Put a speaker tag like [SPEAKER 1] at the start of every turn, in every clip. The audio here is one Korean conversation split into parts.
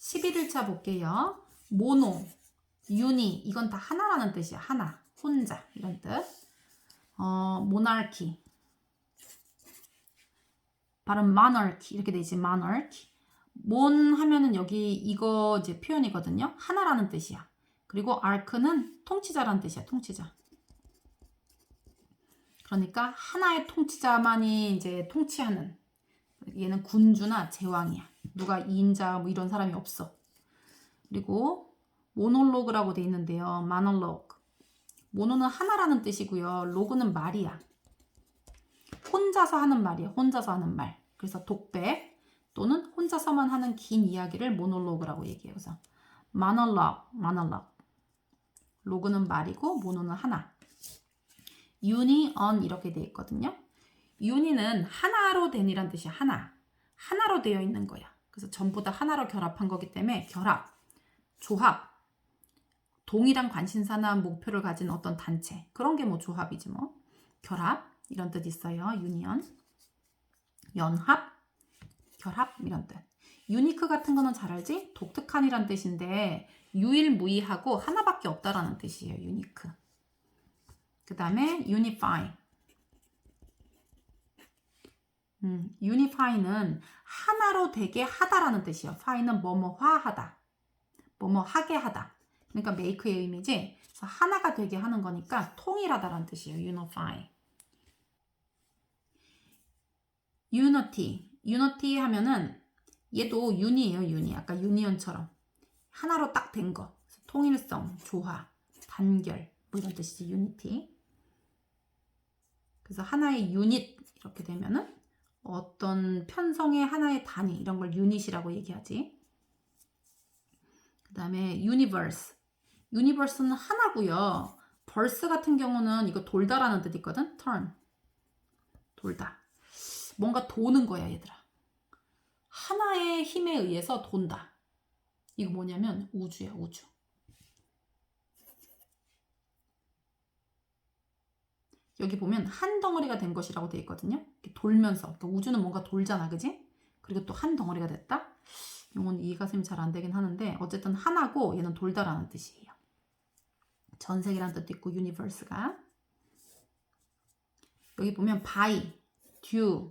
[SPEAKER 1] 11일차 볼게요. 모노, 유니 이건 다 하나라는 뜻이야. 하나, 혼자 이런 뜻. 어, 모나르키. 발음 monarchy 이렇게 되지 monarchy. 몬 하면은 여기 이거 이제 표현이거든요. 하나라는 뜻이야. 그리고 arc는 통치자라는 뜻이야. 통치자. 그러니까 하나의 통치자만이 이제 통치하는 얘는 군주나 제왕이야. 누가 2인자 뭐 이런 사람이 없어. 그리고 모놀로그라고 돼 있는데요. 마놀로그. 모노는 하나라는 뜻이고요. 로그는 말이야. 혼자서 하는 말이야. 혼자서 하는 말. 그래서 독백 또는 혼자서만 하는 긴 이야기를 모놀로그라고 얘기해요. 그래서 마놀로그, 마놀로그. 로그는 말이고 모노는 하나. 유니, 언 이렇게 돼 있거든요. 유니는 하나로 된이란 뜻이야. 하나. 하나로 되어 있는 거야. 그래서 전부 다 하나로 결합한 거기 때문에 결합, 조합, 동일한 관심사나 목표를 가진 어떤 단체 그런 게 뭐 조합이지 뭐 결합 이런 뜻 있어요. 유니언, 연합, 결합 이런 뜻. 유니크 같은 거는 잘 알지? 독특한이란 뜻인데 유일무이하고 하나밖에 없다라는 뜻이에요. 유니크. 그 다음에 unify. 음, unify는 하나로 되게 하다라는 뜻이에요. fi는 뭐뭐화하다. 뭐뭐 하게 하다. 그러니까 make의 의미지. 그래서 하나가 되게 하는 거니까 통일하다라는 뜻이에요. unify. unity. unity 하면은 얘도 un이에요. uni. 아까 union처럼 하나로 딱 된 거. 통일성, 조화, 단결 뭐 이런 뜻이지. unity. 그래서 하나의 유닛 이렇게 되면은 어떤 편성의 하나의 단위 이런 걸 유닛이라고 얘기하지. 그 다음에 유니버스. 유니버스는 하나고요. 벌스 같은 경우는 이거 돌다라는 뜻 있거든. turn. 돌다. 뭔가 도는 거야, 얘들아. 하나의 힘에 의해서 돈다. 이거 뭐냐면 우주야, 우주. 여기 보면 한 덩어리가 된 것이라고 되어 있거든요. 돌면서 그러니까 우주는 뭔가 돌잖아, 그지? 그리고 또 한 덩어리가 됐다. 이건 이해가 잘 안 되긴 하는데 어쨌든 하나고 얘는 돌다라는 뜻이에요. 전 세계라는 뜻도 있고 유니버스가 여기 보면 by, due,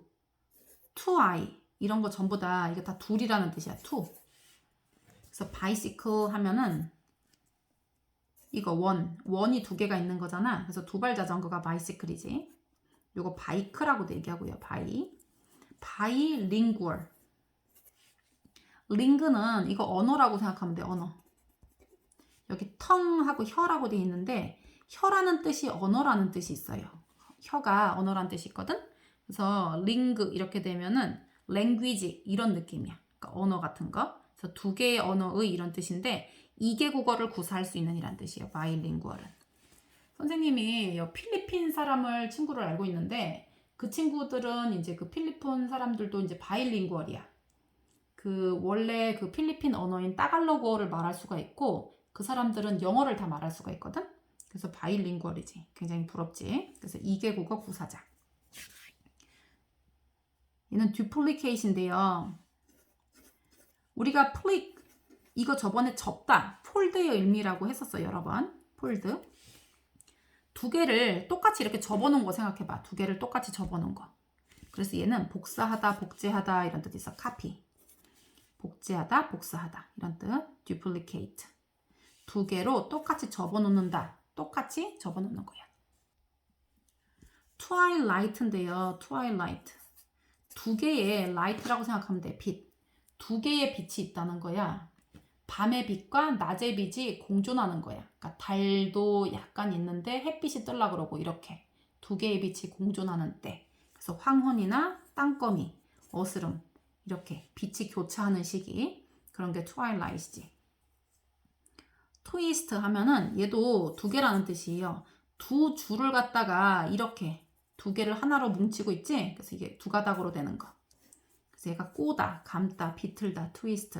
[SPEAKER 1] to I 이런 거 전부 다 이게 다 둘이라는 뜻이야. to. 그래서 bicycle 하면은 이거 원, 원이 두 개가 있는 거잖아. 그래서 두발 자전거가 바이시클이지. 요거 바이크라고도 얘기하고요. 바이. 바이링구얼. 링그는 이거 언어라고 생각하면 돼. 언어. 여기 텅하고 혀라고 돼 있는데 혀라는 뜻이 언어라는 뜻이 있어요. 혀가 언어라는 뜻이 있거든. 그래서 링그 이렇게 되면은 랭귀지 이런 느낌이야. 그러니까 언어 같은 거. 그래서 두 개의 언어의 이런 뜻인데 이개 국어를 구사할 수 있는 이란 뜻이에요. 바이링구얼은. 선생님이 필리핀 사람을 친구를 알고 있는데 그 친구들은 이제 그 필리핀 사람들도 이제 바이링구얼이야. 그 원래 그 필리핀 언어인 따갈로그어를 말할 수가 있고 그 사람들은 영어를 다 말할 수가 있거든. 그래서 바이링구얼이지. 굉장히 부럽지. 그래서 이개 국어 구사자. 얘는 듀플리케이트인데요. 우리가 플릭 이거 저번에 접다, 폴드의 의미라고 했었어요, 여러 번. 폴드. 두 개를 똑같이 이렇게 접어놓은 거 생각해봐. 두 개를 똑같이 접어놓은 거. 그래서 얘는 복사하다, 복제하다 이런 뜻이 있어. copy. 복제하다, 복사하다 이런 뜻. duplicate. 두 개로 똑같이 접어놓는다. 똑같이 접어놓는 거야. twilight인데요. twilight. 두 개의 light라고 생각하면 돼. 빛. 두 개의 빛이 있다는 거야. 밤의 빛과 낮의 빛이 공존하는 거야. 그러니까 달도 약간 있는데 햇빛이 뜰라 그러고 이렇게 두 개의 빛이 공존하는 때. 그래서 황혼이나 땅거미, 어스름 이렇게 빛이 교차하는 시기 그런 게 트와일라이트지. 트위스트 하면은 얘도 두 개라는 뜻이에요. 두 줄을 갖다가 이렇게 두 개를 하나로 뭉치고 있지. 그래서 이게 두 가닥으로 되는 거. 그래서 얘가 꼬다, 감다, 비틀다, 트위스트.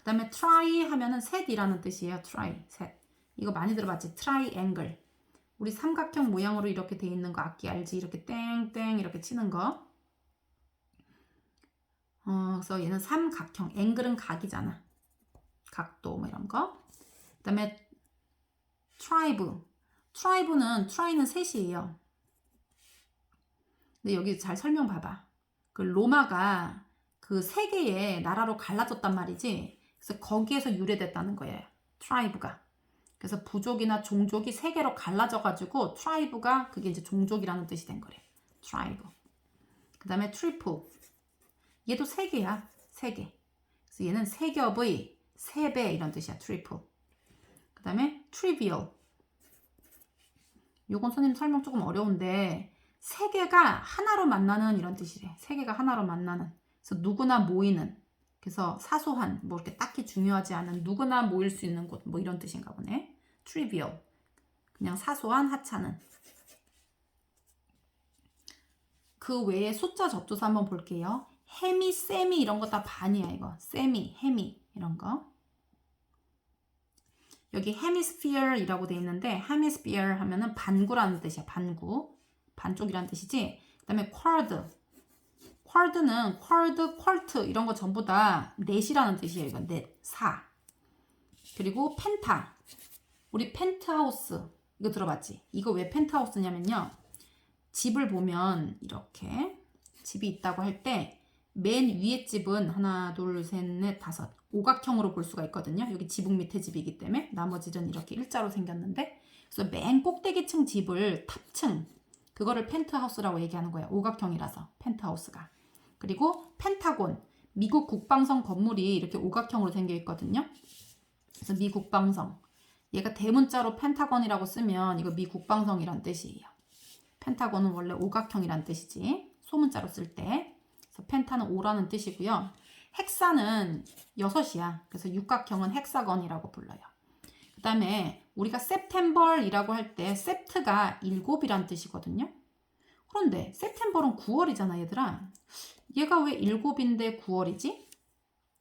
[SPEAKER 1] 그 다음에 try 하면은 셋이라는 뜻이에요. try, 셋. 이거 많이 들어봤지? triangle. 우리 삼각형 모양으로 이렇게 돼 있는 거 악기 알지? 이렇게 땡땡 이렇게 치는 거. 어, 그래서 얘는 삼각형. 앵글은 각이잖아. 각도 뭐 이런 거. 그 다음에 트라이브. 트라이브는 트라이는 셋이에요. 근데 여기 잘 설명 봐봐. 그 로마가 그 세 개의 나라로 갈라졌단 말이지. 그래서 거기에서 유래됐다는 거예요. 트라이브가. 그래서 부족이나 종족이 세 개로 갈라져 가지고 트라이브가 그게 이제 종족이라는 뜻이 된 거래. 트라이브. 그다음에 트리플. 얘도 세 개야. 세 개. 그래서 얘는 세 겹의 세 배 이런 뜻이야. 트리플. 그다음에 트리비얼. 요건 선생님 설명 조금 어려운데 세 개가 하나로 만나는 이런 뜻이래. 세 개가 하나로 만나는. 그래서 누구나 모이는. 그래서 사소한 뭐 이렇게 딱히 중요하지 않은 누구나 모일 수 있는 곳 뭐 이런 뜻인가 보네. trivial. 그냥 사소한 하찮은. 그 외에 숫자 접두사 한번 볼게요. 해미, 세미 이런 거 다 반이야 이거. 세미, 해미 이런 거. 여기 hemisphere이라고 돼 있는데 hemisphere 하면은 반구라는 뜻이야. 반구. 반쪽이라는 뜻이지. 그다음에 quad. Quad는 quad, quart 이런 거 전부 다 넷이라는 뜻이에요. 이건 넷, 사. 그리고 펜타. 우리 펜트하우스 이거 들어봤지? 이거 왜 펜트하우스냐면요. 집을 보면 이렇게 집이 있다고 할 때 맨 위에 집은 하나, 둘, 셋, 넷, 다섯 오각형으로 볼 수가 있거든요. 여기 지붕 밑에 집이기 때문에 나머지는 이렇게 일자로 생겼는데 그래서 맨 꼭대기층 집을 탑층 그거를 펜트하우스라고 얘기하는 거예요. 오각형이라서 펜트하우스가. 그리고 펜타곤 미국 국방성 건물이 이렇게 오각형으로 생겨 있거든요. 그래서 미 국방성 얘가 대문자로 펜타곤이라고 쓰면 이거 미 국방성이란 뜻이에요. 펜타곤은 원래 오각형이란 뜻이지. 소문자로 쓸 때. 그래서 펜타는 오라는 뜻이고요. 헥사는 여섯이야. 그래서 육각형은 헥사건이라고 불러요. 그 다음에 우리가 september이라고 할 때 sept가 일곱이란 뜻이거든요. 그런데 september은 9월이잖아, 얘들아. 얘가 왜 일곱인데 9월이지?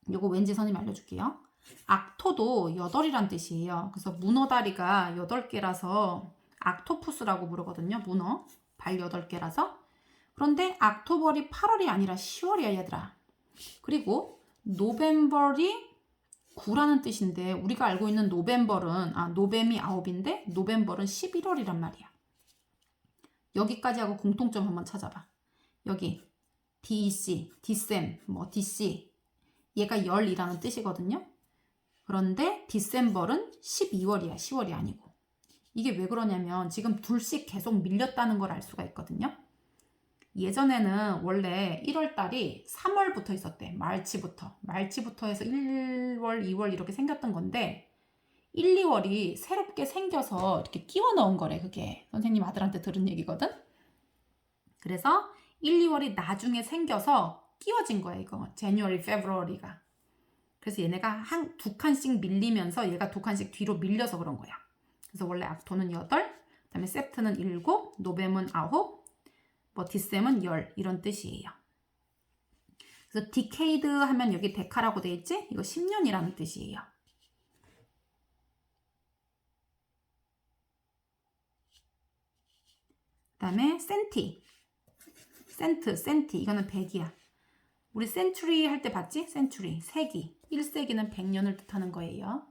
[SPEAKER 1] 이거 왠지 선생님 알려줄게요. 악토도 8이란 뜻이에요. 그래서 문어 다리가 8개라서 악토푸스라고 부르거든요. 문어. 발 8개라서. 그런데 악토벌이 8월이 아니라 10월이야, 얘들아. 그리고 노벤벌이 9라는 뜻인데 우리가 알고 있는 노벤벌은 아, 노뱀이 9인데 노벤벌은 11월이란 말이야. 여기까지 하고 공통점 한번 찾아봐. 여기 DEC, 디셈, 뭐 DC 얘가 열이라는 뜻이거든요. 그런데 디셈벌은 12월이야. 10월이 아니고. 이게 왜 그러냐면 지금 둘씩 계속 밀렸다는 걸 알 수가 있거든요. 예전에는 원래 1월 달이 3월부터 있었대. 말치부터. 말치부터 해서 1월, 2월 이렇게 생겼던 건데 1, 2월이 새롭게 생겨서 이렇게 끼워 넣은 거래. 그게 선생님 아들한테 들은 얘기거든. 그래서 1, 2월이 나중에 생겨서 끼워진 거야, 이거. January, February가. 그래서 얘네가 한 두 칸씩 밀리면서 얘가 두 칸씩 뒤로 밀려서 그런 거야. 그래서 원래 악토는 8, 그다음에 세프트는 7, 노뱀은 9, 뭐 디셈은 10 이런 뜻이에요. 그래서 디케이드 하면 여기 데카라고 돼 있지? 이거 10년이라는 뜻이에요. 그다음에 센티. 센트, 센티. 이거는 100이야. 우리 센츄리 할 때 봤지? 센츄리. 세기. 1세기는 100년을 뜻하는 거예요.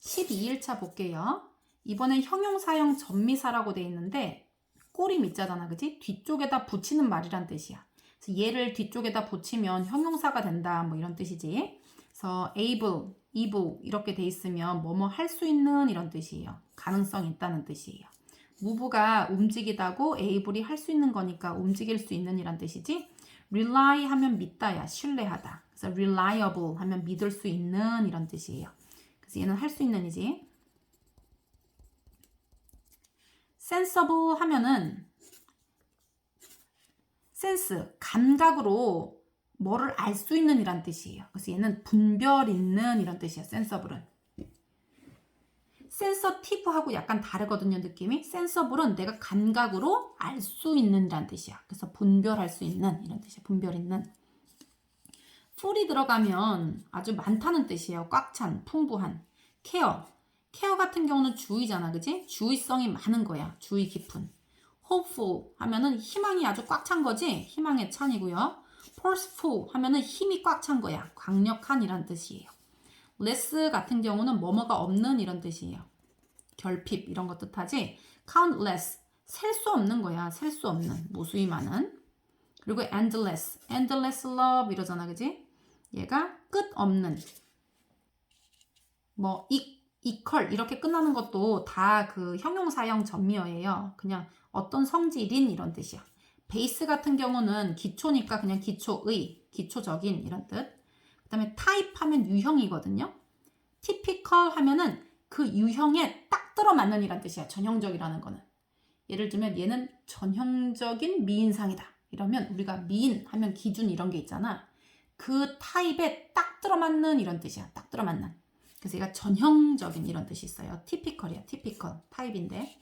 [SPEAKER 1] 12일차 볼게요. 이번엔 형용사형 전미사라고 돼 있는데 꼬리 밑자잖아. 그지? 뒤쪽에다 붙이는 말이란 뜻이야. 그래서 얘를 뒤쪽에다 붙이면 형용사가 된다. 뭐 이런 뜻이지. 그래서 able, able 이렇게 돼 있으면 뭐뭐 할 수 있는 이런 뜻이에요. 가능성 있다는 뜻이에요. 무브가 움직이다고 able이 할 수 있는 거니까 움직일 수 있는 이란 뜻이지. rely 하면 믿다야, 신뢰하다. 그래서 reliable 하면 믿을 수 있는 이런 뜻이에요. 그래서 얘는 할 수 있는이지. sensible 하면은 센스, 감각으로 뭐를 알 수 있는 이란 뜻이에요. 그래서 얘는 분별 있는 이런 뜻이야. sensible은. 센서티브하고 약간 다르거든요, 느낌이. 센서블은 내가 감각으로 알 수 있는 이란 뜻이야. 그래서 분별할 수 있는 이런 뜻이야. 분별 있는. 풀이 들어가면 아주 많다는 뜻이에요. 꽉 찬, 풍부한. 케어. 케어 같은 경우는 주의잖아, 그지? 주의성이 많은 거야. 주의 깊은. hopeful 하면은 희망이 아주 꽉 찬 거지? 희망의 찬이고요. forceful 하면은 힘이 꽉 찬 거야. 강력한 이란 뜻이에요. Less 같은 경우는 뭐뭐가 없는 이런 뜻이에요. 결핍 이런 거 뜻하지. countless 셀 수 없는 거야. 셀 수 없는 무수히 많은. 그리고 endless, endless love 이러잖아, 그지? 얘가 끝 없는. 뭐 이, equal 이렇게 끝나는 것도 다 그 형용사형 전미어예요. 그냥 어떤 성질인 이런 뜻이야. 베이스 같은 경우는 기초니까 그냥 기초의, 기초적인 이런 뜻. 그 다음에 type 하면 유형이거든요. typical 하면은 그 유형에 딱 들어맞는 이란 뜻이야. 전형적이라는 거는. 예를 들면 얘는 전형적인 미인상이다. 이러면 우리가 미인 하면 기준 이런 게 있잖아. 그 타입에 딱 들어맞는 이런 뜻이야. 딱 들어맞는. 그래서 얘가 전형적인 이런 뜻이 있어요. typical이야. typical 타입인데.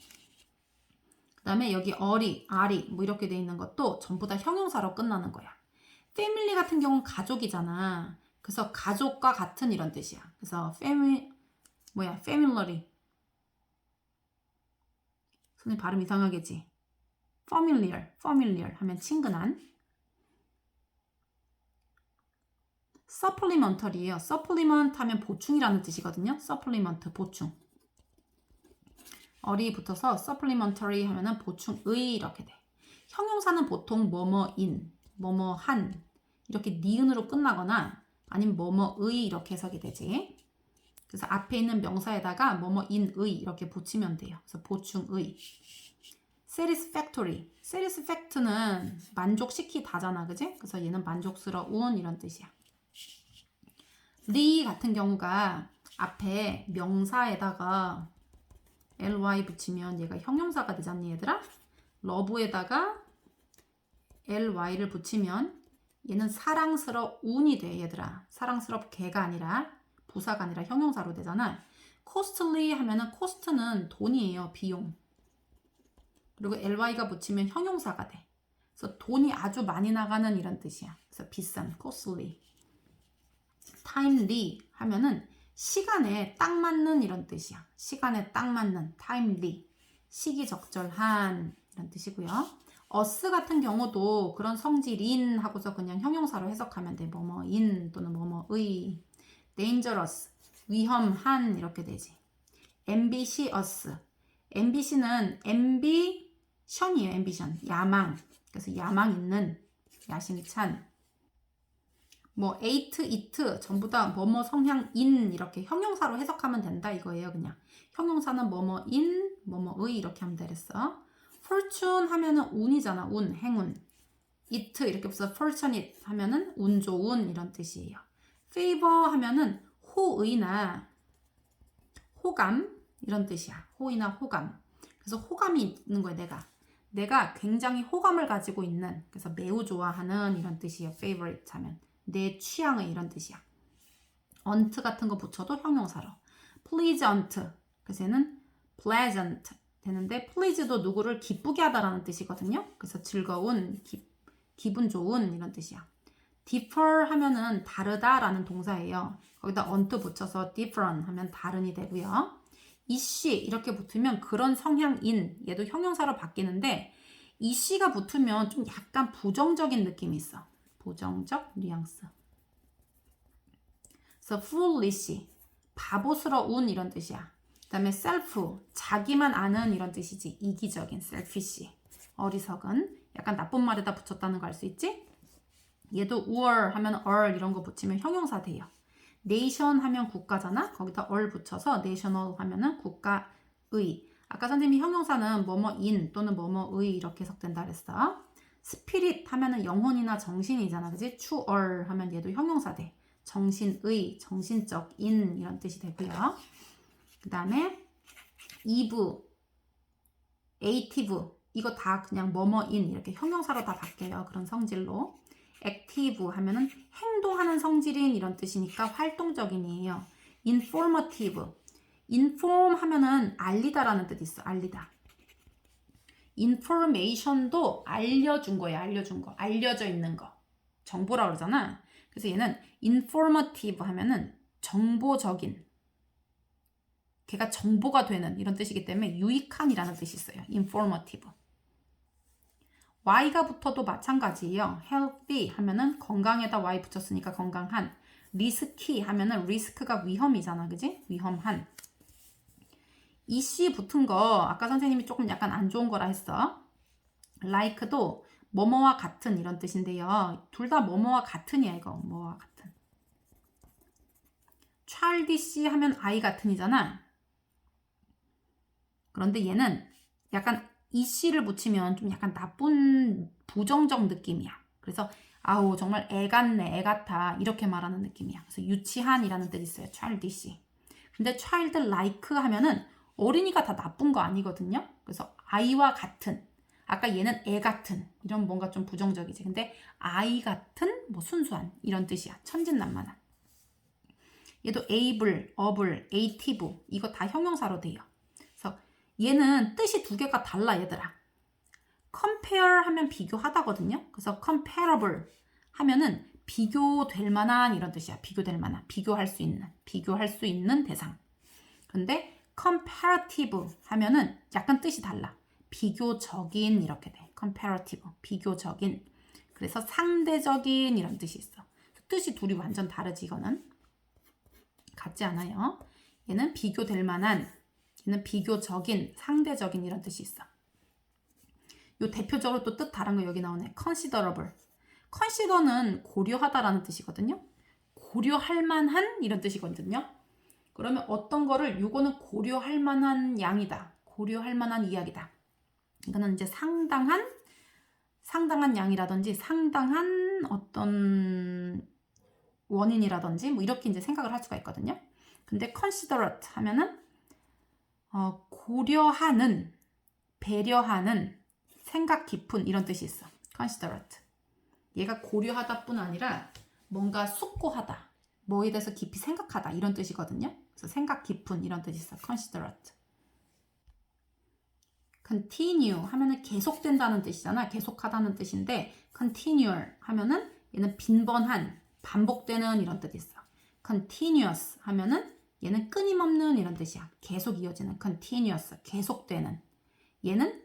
[SPEAKER 1] 그 다음에 여기 어리, 아리 뭐 이렇게 돼 있는 것도 전부 다 형용사로 끝나는 거야. 패밀리 같은 경우는 가족이잖아. 그래서 가족과 같은 이런 뜻이야. 그래서 패밀 뭐야? familiary. 선생님 발음 이상하겠지? familiar, familiar 하면 친근한. supplementary예요. supplement 하면 보충이라는 뜻이거든요. supplement 보충. 어리 붙어서 supplementary 하면은 보충의 이렇게 돼. 형용사는 보통 뭐뭐인, 뭐뭐한 이렇게 니은으로 끝나거나 아니면 뭐뭐의 이렇게 해석이 되지. 그래서 앞에 있는 명사에다가 뭐뭐인의 이렇게 붙이면 돼요. 그래서 보충의. satisfactory. satisfact는 만족시키다잖아, 그지? 그래서 얘는 만족스러운 이런 뜻이야. 리 같은 경우가 앞에 명사에다가 ly 붙이면 얘가 형용사가 되잖니 얘들아? 러브에다가 ly를 붙이면 얘는 사랑스러운이 돼 얘들아. 사랑스럽게가 아니라 부사가 아니라 형용사로 되잖아. costly 하면은 cost는 돈이에요. 비용. 그리고 ly가 붙이면 형용사가 돼. 그래서 돈이 아주 많이 나가는 이런 뜻이야. 그래서 비싼 costly. timely 하면은 시간에 딱 맞는 이런 뜻이야. 시간에 딱 맞는 timely. 시기적절한 이런 뜻이고요. Us 같은 경우도 그런 성질인 하고서 그냥 형용사로 해석하면 돼. 뭐뭐인 또는 뭐뭐의. dangerous 위험한 이렇게 되지. ambitious ambitious는 ambition이에요. ambition 야망. 그래서 야망 있는 야심찬 뭐 에이트, 이트 전부 다 뭐뭐 성향인 이렇게 형용사로 해석하면 된다 이거예요 그냥 형용사는 뭐뭐인, 뭐뭐의 이렇게 하면 되겠어 fortune 하면은 운이잖아 운, 행운. it 이렇게 써서 fortunate 하면은 운 좋은 이런 뜻이에요. favor 하면은 호의나 호감 이런 뜻이야. 호의나 호감. 그래서 호감이 있는 거야 내가. 내가 굉장히 호감을 가지고 있는 그래서 매우 좋아하는 이런 뜻이에요. favorite 하면. 내 취향의 이런 뜻이야. 언트 같은 거 붙여도 형용사로. pleasant. 그래서 얘는 pleasant 되는데 please도 누구를 기쁘게 하다라는 뜻이거든요. 그래서 즐거운, 기, 기분 좋은 이런 뜻이야. differ 하면은 다르다라는 동사예요. 거기다 언트 붙여서 different 하면 다른이 되고요. 이씨 이렇게 붙으면 그런 성향인 얘도 형용사로 바뀌는데 이씨가 붙으면 좀 약간 부정적인 느낌이 있어. 부정적 뉘앙스. 그래서 foolish, 바보스러운 이런 뜻이야. 그 다음에 self, 자기만 아는 이런 뜻이지. 이기적인, selfish, 어리석은. 약간 나쁜 말에다 붙였다는 거 알 수 있지? 얘도 were 하면 are 이런 거 붙이면 형용사 돼요. nation 하면 국가잖아. 거기다 all 붙여서 national 하면은 국가의. 아까 선생님이 형용사는 뭐뭐인 또는 뭐뭐의 이렇게 해석된다 그랬어. 스피릿 하면은 영혼이나 정신이잖아. 그지? 추얼 하면 얘도 형용사 돼. 정신의, 정신적인 이런 뜻이 되고요. 그 다음에 이브, 에이티브 이거 다 그냥 뭐뭐인 이렇게 형용사로 다 바뀌어요. 그런 성질로. 액티브 하면은 행동하는 성질인 이런 뜻이니까 활동적인이에요. informative. inform 하면은 알리다라는 뜻이 있어. 알리다. information도 알려준 거예요. 알려준 거. 알려져 있는 거. 정보라 그러잖아. 그래서 얘는 informative 하면은 정보적인. 걔가 정보가 되는 이런 뜻이기 때문에 유익한이라는 뜻이 있어요. informative. y가 붙어도 마찬가지예요. healthy 하면은 건강에다 y 붙였으니까 건강한. 리스키 하면은 리스크가 위험이잖아. 그지? 위험한. 이씨 붙은 거 아까 선생님이 조금 약간 안 좋은 거라 했어. like도 뭐뭐와 같은 이런 뜻인데요. 둘 다 뭐뭐와 같은이야 이거. 뭐와 같은. childish 하면 아이 같은이잖아. 그런데 얘는 약간 이씨를 붙이면 좀 약간 나쁜 부정적 느낌이야. 그래서 아우 정말 애 같네, 애 같아 이렇게 말하는 느낌이야. 그래서 유치한이라는 뜻이 있어요. childish. 근데 child like 하면은 어린이가 다 나쁜 거 아니거든요. 그래서 아이와 같은 아까 얘는 애 같은 이런 뭔가 좀 부정적이지. 근데 아이 같은 뭐 순수한 이런 뜻이야. 천진난만한. 얘도 able, able, active 이거 다 형용사로 돼요. 얘는 뜻이 두 개가 달라 얘들아. compare 하면 비교하다거든요. 그래서 comparable 하면은 비교될 만한 이런 뜻이야. 비교될 만한, 비교할 수 있는, 비교할 수 있는 대상. 근데 comparative 하면은 약간 뜻이 달라. 비교적인 이렇게 돼. comparative, 비교적인. 그래서 상대적인 이런 뜻이 있어. 뜻이 둘이 완전 다르지 이거는. 같지 않아요. 얘는 비교될 만한, 얘는 비교적인, 상대적인 이런 뜻이 있어. 요 대표적으로 또 뜻 다른 거 여기 나오네. considerable. consider는 고려하다라는 뜻이거든요. 고려할 만한 이런 뜻이거든요. 그러면 어떤 거를 요거는 고려할 만한 양이다. 고려할 만한 이야기다. 이거는 이제 상당한 상당한 양이라든지 상당한 어떤 원인이라든지 뭐 이렇게 이제 생각을 할 수가 있거든요. 근데 considerate 하면은 어, 고려하는 배려하는 생각 깊은 이런 뜻이 있어. considerate. 얘가 고려하다뿐 아니라 뭔가 숙고하다. 뭐에 대해서 깊이 생각하다 이런 뜻이거든요. 그래서 생각 깊은 이런 뜻이 있어. considerate. continue 하면은 계속된다는 뜻이잖아. 계속하다는 뜻인데 continual 하면은 얘는 빈번한, 반복되는 이런 뜻이 있어. continuous 하면은 얘는 끊임없는 이런 뜻이야. 계속 이어지는 continuous, 계속되는. 얘는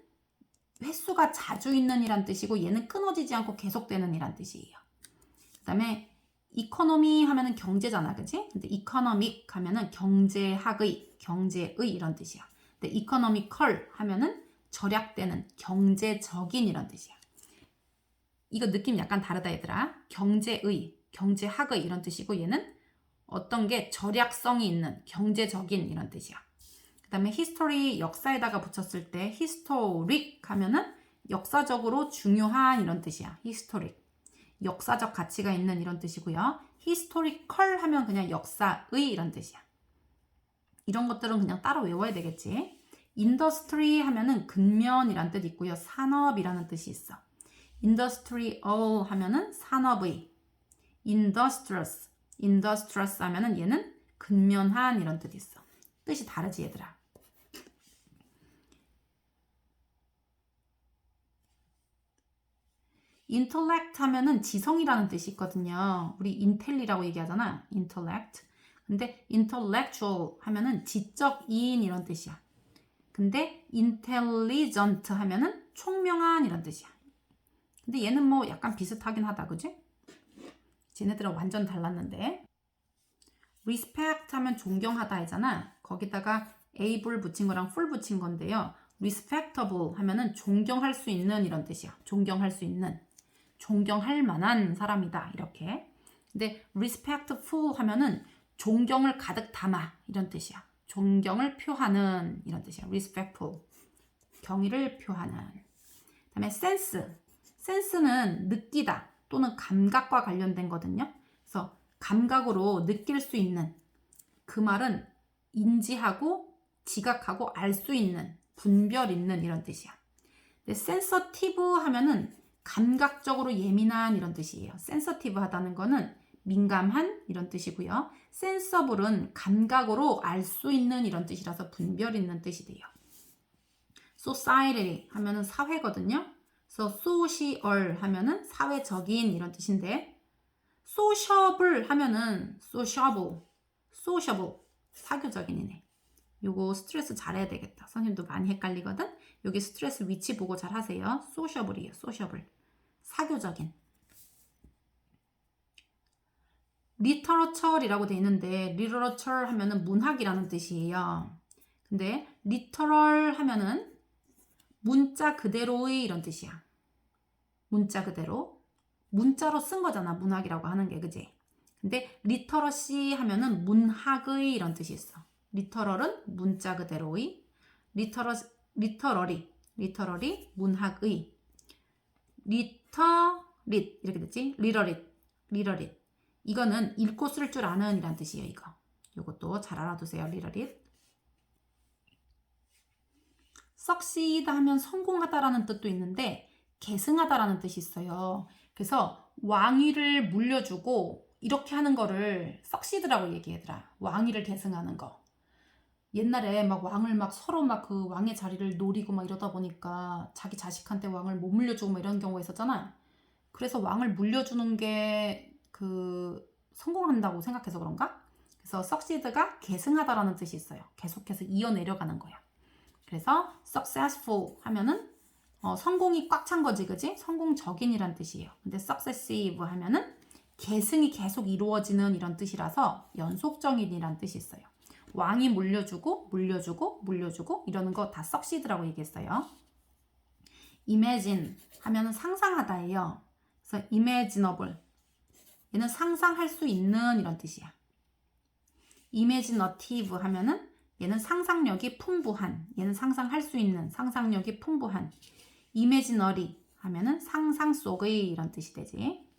[SPEAKER 1] 횟수가 자주 있는 이란 뜻이고 얘는 끊어지지 않고 계속되는 이란 뜻이에요. 그 다음에 이코노미 하면은 경제잖아, 그지? 근데 이코노믹 하면은 경제학의, 경제의 이런 뜻이야. 근데 이코노미컬 하면은 절약되는 경제적인 이런 뜻이야. 이거 느낌 약간 다르다 얘들아. 경제의, 경제학의 이런 뜻이고 얘는 어떤 게 절약성이 있는 경제적인 이런 뜻이야. 그 다음에 history 역사에다가 붙였을 때 historic 하면은 역사적으로 중요한 이런 뜻이야. historic. 역사적 가치가 있는 이런 뜻이고요. historical 하면 그냥 역사의 이런 뜻이야. 이런 것들은 그냥 따로 외워야 되겠지. industry 하면은 근면이란 뜻 있고요. 산업이라는 뜻이 있어. industrial 하면은 산업의 industrious industrious 하면은 얘는 근면한 이런 뜻이 있어. 뜻이 다르지 얘들아. intellect 하면은 지성이라는 뜻이 있거든요. 우리 intel이라고 얘기하잖아. intellect. 근데 intellectual 하면은 지적인 이런 뜻이야. 근데 intelligent 하면은 총명한 이런 뜻이야. 근데 얘는 뭐 약간 비슷하긴 하다. 그지? 쟤네들은 완전 달랐는데. respect 하면 존경하다 하잖아. 거기다가 able 붙인 거랑 full 붙인 건데요. respectable 하면은 존경할 수 있는 이런 뜻이야. 존경할 수 있는. 존경할 만한 사람이다. 이렇게. 근데 respectful 하면은 존경을 가득 담아. 이런 뜻이야. 존경을 표하는 이런 뜻이야. respectful. 경의를 표하는. 그다음에 sense. 센스는 느끼다 또는 감각과 관련된 거든요. 그래서 감각으로 느낄 수 있는 그 말은 인지하고 지각하고 알 수 있는 분별 있는 이런 뜻이야. 근데 sensitive 하면은 감각적으로 예민한 이런 뜻이에요. sensitive 하다는 거는 민감한 이런 뜻이고요. sensible은 감각으로 알 수 있는 이런 뜻이라서 분별 있는 뜻이 돼요. society 하면은 사회거든요. 그래서 social 하면은 사회적인 이런 뜻인데 sociable 하면은 sociable, sociable 사교적인이네. 요거 스트레스 잘해야 되겠다. 선생님도 많이 헷갈리거든. 여기 스트레스 위치 보고 잘 하세요. sociable이에요. sociable 사교적인. 리터러처이라고 돼 있는데 리터러처 하면은 문학이라는 뜻이에요. 근데 리터럴 하면은 문자 그대로의 이런 뜻이야. 문자 그대로 문자로 쓴 거잖아 문학이라고 하는 게 그지? 근데 리터러시 하면은 문학의 이런 뜻이 있어. 리터럴은 문자 그대로의 리터러 리터러리 리터러리 문학의 리터릿 이렇게 됐지? 리러릿 리러릿 이거는 읽고 쓸 줄 아는 이란 뜻이에요 이거 이것도 잘 알아두세요 리러릿 succeed 하면 성공하다라는 뜻도 있는데 계승하다라는 뜻이 있어요 그래서 왕위를 물려주고 이렇게 하는 거를 succeed라고 얘기하더라 왕위를 계승하는 거 옛날에 막 왕을 막 서로 막 그 왕의 자리를 노리고 막 이러다 보니까 자기 자식한테 왕을 못 물려주고 막 이런 경우가 있었잖아. 그래서 왕을 물려주는 게 그 성공한다고 생각해서 그런가? 그래서 succeed가 계승하다라는 뜻이 있어요. 계속해서 이어 내려가는 거야. 그래서 successful 하면은 어, 성공이 꽉 찬 거지, 그지? 성공적인이란 뜻이에요. 근데 successive 하면은 계승이 계속 이루어지는 이런 뜻이라서 연속적인이란 뜻이 있어요. 왕이 물려주고 물려주고 물려주고 이러는 거 다 succeed라고 얘기했어요. imagine 하면은 상상하다예요. 그래서 imaginable 얘는 상상할 수 있는 이런 뜻이야. imaginative 하면은 얘는 상상력이 풍부한 얘는 상상할 수 있는 상상력이 풍부한 imaginary 하면은 상상 속의 이런 뜻이 되지.